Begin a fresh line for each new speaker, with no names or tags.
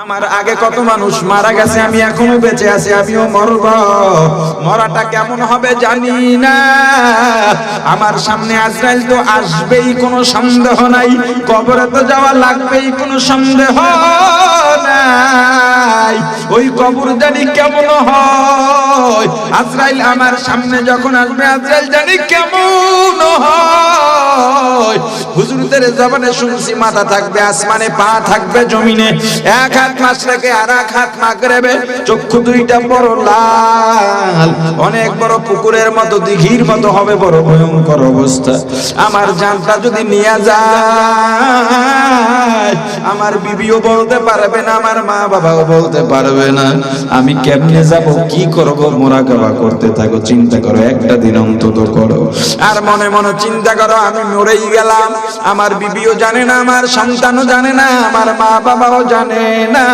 আমার আগে কত মানুষ মারা গেছে, আমি এখনও বেঁচে আছি, আমিও মরব। মরাটা কেমন হবে জানি না। আমার সামনে আজরাইল তো আসবেই, কোনো সন্দেহ নাই। কবরে তো যাওয়া লাগবেই, কোনো সন্দেহ নাই। ওই কবর জানি কেমন হয়। আজরাইল আমার সামনে যখন আসবে, আজরাইল জানি কেমন হুজুরদের জবানে শুনছি, মাথা থাকবে, আসমানে পা থাকবে জমিনে। এক হাত মাস রেখে আর এক হাত মাগরেবে চক্ষু দুইটা বড় লাল। অনেক বড় পুকুরের মতো, দিঘির মতো হবে বড় ভয়ঙ্কর অবস্থা। আমার জানটা যদি নিয়ে যায়, আমার বিবিও বলতে পারবে না, আমার মা বাবাও বলতে পারবে না। আমি কেমনে যাব, কি করব, মোরাকাবা করতে থাকো, চিন্তা করো, একটা দিন অন্তত করো আর মনে মনে চিন্তা করো, আমি মরেই গেলাম। আমার বিবিও জানে না, আমার সন্তানও জানে না, আমার মা বাবাও জানে না।